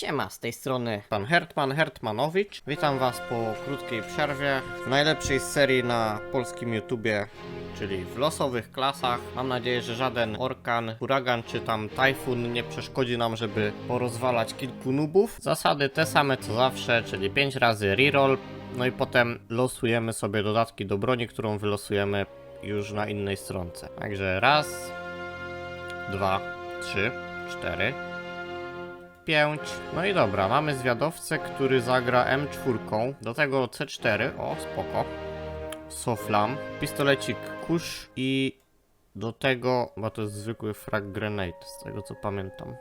Siema, z tej strony pan Hertman Hertmanowicz. Witam was po krótkiej przerwie w najlepszej serii na polskim YouTubie, czyli w losowych klasach. Mam nadzieję, że żaden orkan, huragan czy tam tajfun nie przeszkodzi nam, żeby porozwalać kilku nubów. Zasady te same co zawsze, czyli 5 razy reroll, no i potem losujemy sobie dodatki do broni, którą wylosujemy już na innej stronce. Także raz, dwa, trzy, cztery, 5. No i dobra, mamy zwiadowcę, który zagra M4. Do tego C4. O, spoko. Soflam. Pistolecik kusz i do tego, bo to jest zwykły frag grenade, z tego co pamiętam.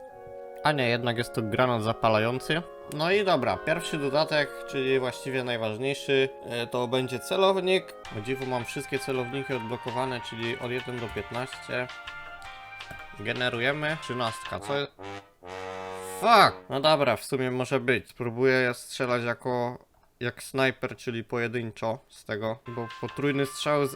A nie, jednak jest to granat zapalający. No i dobra, pierwszy dodatek, czyli właściwie najważniejszy, e, to będzie celownik. O dziwo mam wszystkie celowniki odblokowane, czyli od 1 do 15. Generujemy 13. Co jest? Fuck! No dobra, w sumie może być. Spróbuję strzelać jako jak snajper, czyli pojedynczo z tego, bo potrójny strzał z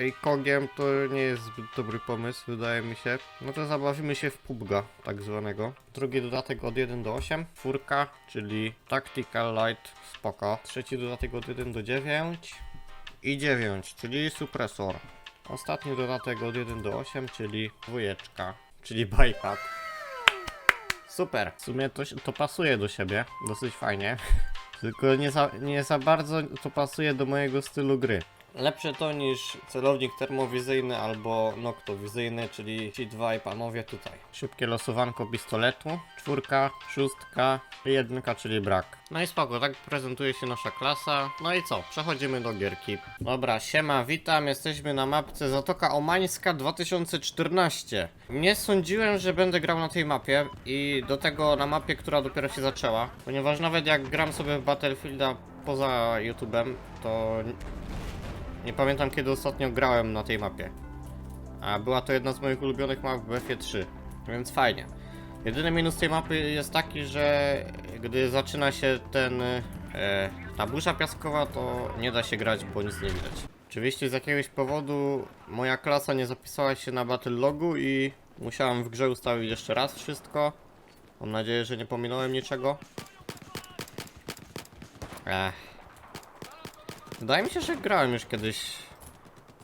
A-Kogiem to nie jest zbyt dobry pomysł, wydaje mi się. No to zabawimy się w PUBG'a, tak zwanego. Drugi dodatek od 1 do 8, czwórka, czyli Tactical Light, spoko. Trzeci dodatek od 1 do 9 i 9, czyli supresor. Ostatni dodatek od 1 do 8, czyli dwójeczka, czyli bypass. Super. W sumie to, to pasuje do siebie. Dosyć fajnie. Tylko nie za, nie za bardzo to pasuje do mojego stylu gry. Lepsze to niż celownik termowizyjny albo noktowizyjny, czyli ci dwaj panowie tutaj. Szybkie losowanko pistoletu. Czwórka, szóstka, jedynka, czyli brak. No i spoko, tak prezentuje się nasza klasa. No i co? Przechodzimy do gierki. Dobra, siema, witam. Jesteśmy na mapce Zatoka Omańska 2014. Nie sądziłem, że będę grał na tej mapie i do tego na mapie, która dopiero się zaczęła. Ponieważ nawet jak gram sobie w Battlefielda poza YouTube'em, to nie pamiętam kiedy ostatnio grałem na tej mapie. A była to jedna z moich ulubionych map w BF 3, więc fajnie. Jedyny minus tej mapy jest taki, że gdy zaczyna się ten e, ta burza piaskowa, to nie da się grać, bo nic nie widać. Oczywiście z jakiegoś powodu moja klasa nie zapisała się na battle logu i musiałem w grze ustawić jeszcze raz wszystko. Mam nadzieję, że nie pominąłem niczego. Ech. Wydaje mi się, że grałem już kiedyś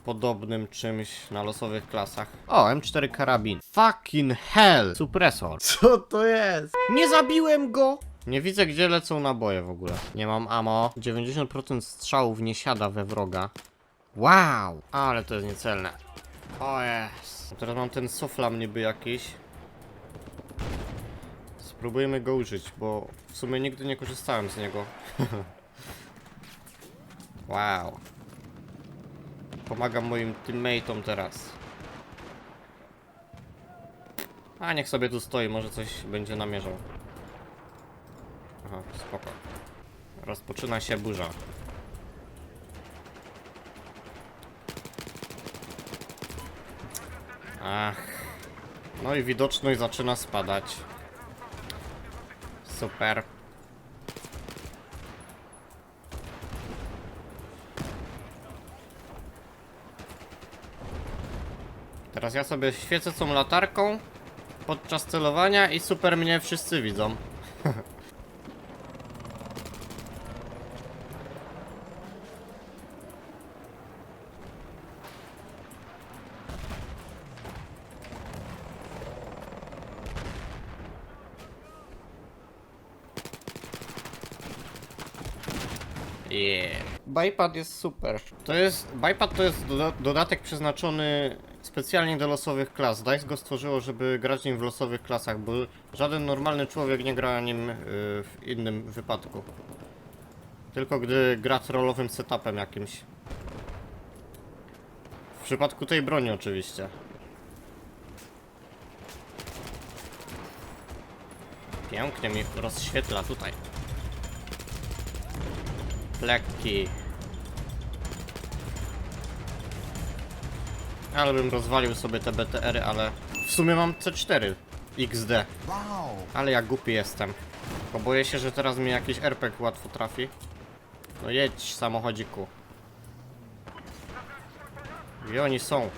podobnym czymś na losowych klasach. O, M4 karabin. Fucking hell! Supresor. Co to jest? Nie zabiłem go! Nie widzę gdzie lecą naboje w ogóle. Nie mam ammo. 90% strzałów nie siada we wroga. Wow! Ale to jest niecelne. O jest. Teraz mam ten soflam niby jakiś. Spróbujemy go użyć, bo w sumie nigdy nie korzystałem z niego. wow. Pomagam moim teammateom teraz. A niech sobie tu stoi, może coś będzie namierzał. Aha, spoko. Rozpoczyna się burza. Ach. No i widoczność zaczyna spadać. Super. Teraz ja sobie świecę tą latarką podczas celowania i super mnie wszyscy widzą. Yeah. Bypad jest super. To jest. Bypad to jest doda dodatek przeznaczony specjalnie do losowych klas. DICE go stworzyło, żeby grać nim w losowych klasach, bo żaden normalny człowiek nie gra nim y, w innym wypadku. Tylko gdy gra trollowym setupem jakimś. W przypadku tej broni oczywiście. Pięknie mi rozświetla tutaj. Lekki. Ale bym rozwalił sobie te BTR-y, ale w sumie mam C4 XD. Ale ja głupi jestem. Bo boję się, że teraz mi jakiś RPG łatwo trafi. No jedź samochodziku. Gdzie oni są?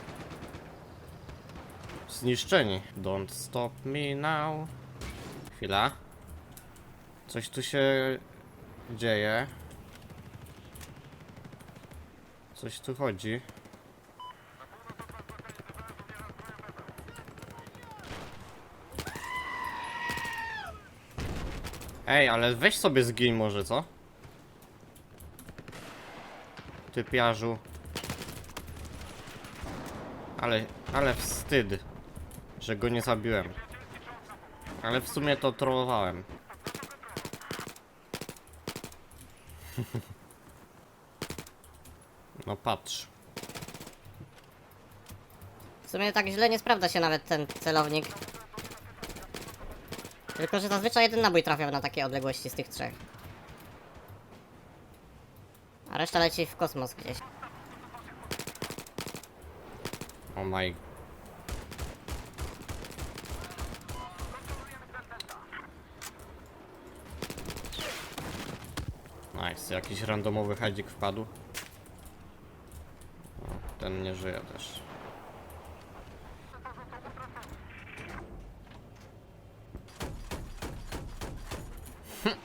Zniszczeni. Don't stop me now. Chwila. Coś tu się dzieje. Coś tu chodzi. Ej, ale weź sobie zgiń może, co? Typiarzu. Ale, ale wstyd, że go nie zabiłem. Ale w sumie to trollowałem. No patrz. W sumie tak źle nie sprawdza się nawet ten celownik. Tylko, że zazwyczaj jeden nabój trafia na takie odległości z tych trzech. A reszta leci w kosmos gdzieś. Oh my. Nice, jakiś randomowy hadzik wpadł. Ten nie żyje też. Hm.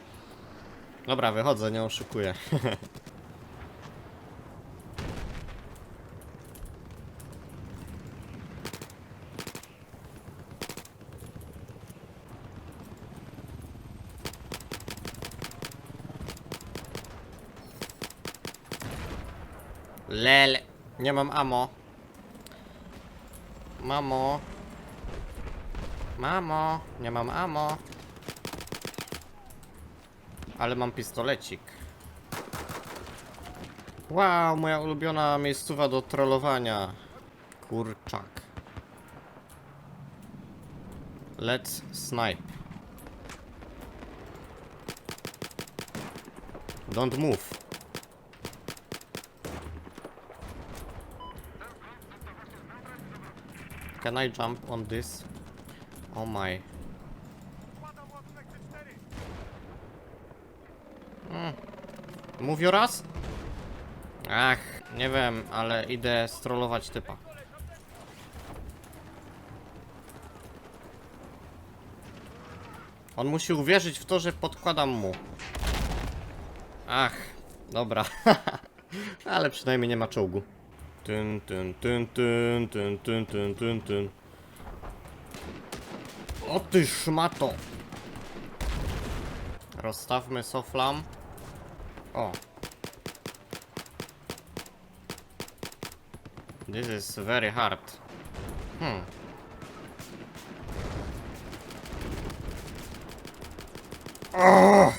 Dobra, wychodzę, nie oszukuję. Lele. Nie mam amo. Mamo. Mamo, nie mam amo. Ale mam pistolecik. Wow, moja ulubiona miejscowa do trollowania. Kurczak. Let's snipe. Don't move. Can I jump on this? Oh my. Mm. Mówił raz? Ach, nie wiem, ale idę strollować typa. On musi uwierzyć w to, że podkładam mu. Ach, dobra. ale przynajmniej nie ma czołgu. Tyn, tyn, tyn, tyn, tyn, tyn, tyn, tyn, tyn. O ty szmato! Rozstawmy soflam. O. This is very hard. Hmm. Oh!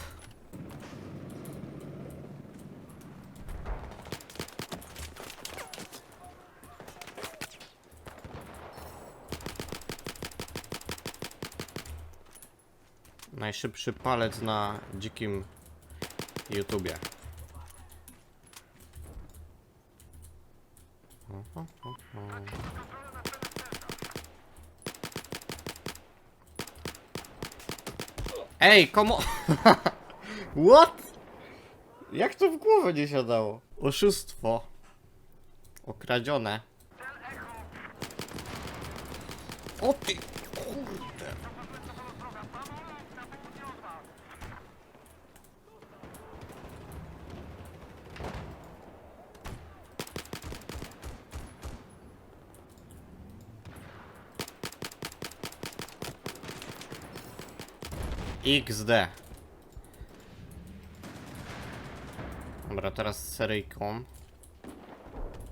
Najszybszy palec na dzikim YouTubie. Ej, komu... What? Jak to w głowę nie siadało? Oszustwo. Okradzione. O ty... XD. Dobra, teraz z seryjką.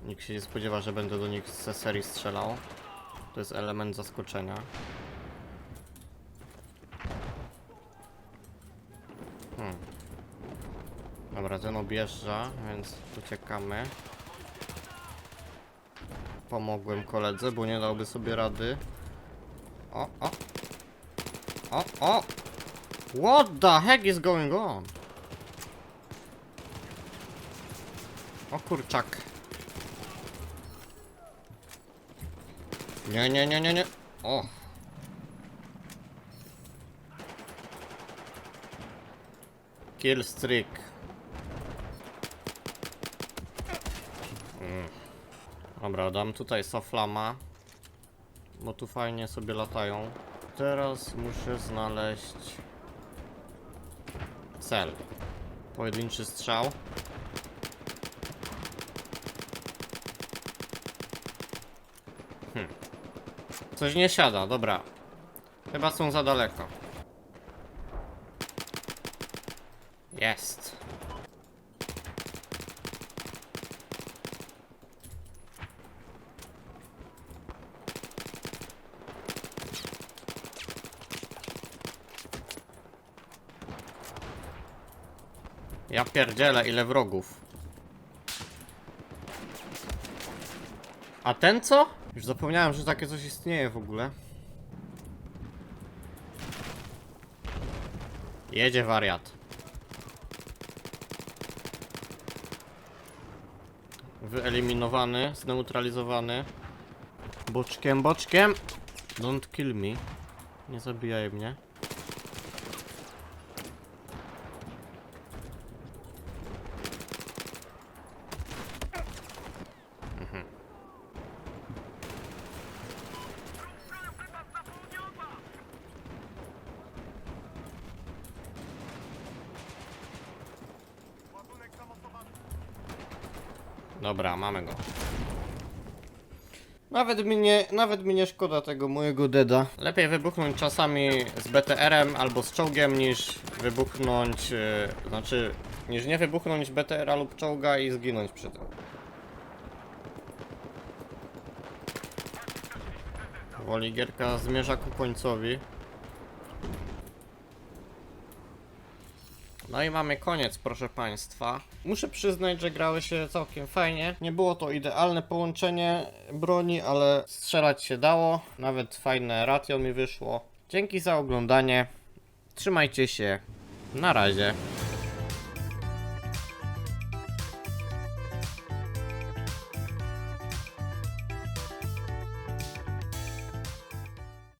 Nikt się nie spodziewa, że będę do nich ze serii strzelał. To jest element zaskoczenia. Hmm. Dobra, ten objeżdża, więc uciekamy. Pomogłem koledze, bo nie dałby sobie rady. O, o. O, o! What the heck is going on? O kurczak. Nie, nie, nie, nie, nie. O. Kill streak. Mm. Dobra, dam tutaj soflama. Bo tu fajnie sobie latają. Teraz muszę znaleźć Cel. Pojedynczy strzał. Hmm. Coś nie siada, dobra. Chyba są za daleko. Jest. Ja pierdzielę, ile wrogów. A ten co? Już zapomniałem, że takie coś istnieje w ogóle. Jedzie wariat. Wyeliminowany, zneutralizowany. Boczkiem, boczkiem. Don't kill me. Nie zabijaj mnie. Dobra, mamy go. Nawet mi nie, nawet mi nie szkoda tego mojego deda. Lepiej wybuchnąć czasami z BTR-em albo z czołgiem niż wybuchnąć, yy, znaczy niż nie wybuchnąć BTR-a lub czołga i zginąć przy tym. Woli gierka zmierza ku końcowi. No i mamy koniec, proszę Państwa. Muszę przyznać, że grały się całkiem fajnie. Nie było to idealne połączenie broni, ale strzelać się dało. Nawet fajne ratio mi wyszło. Dzięki za oglądanie. Trzymajcie się. Na razie.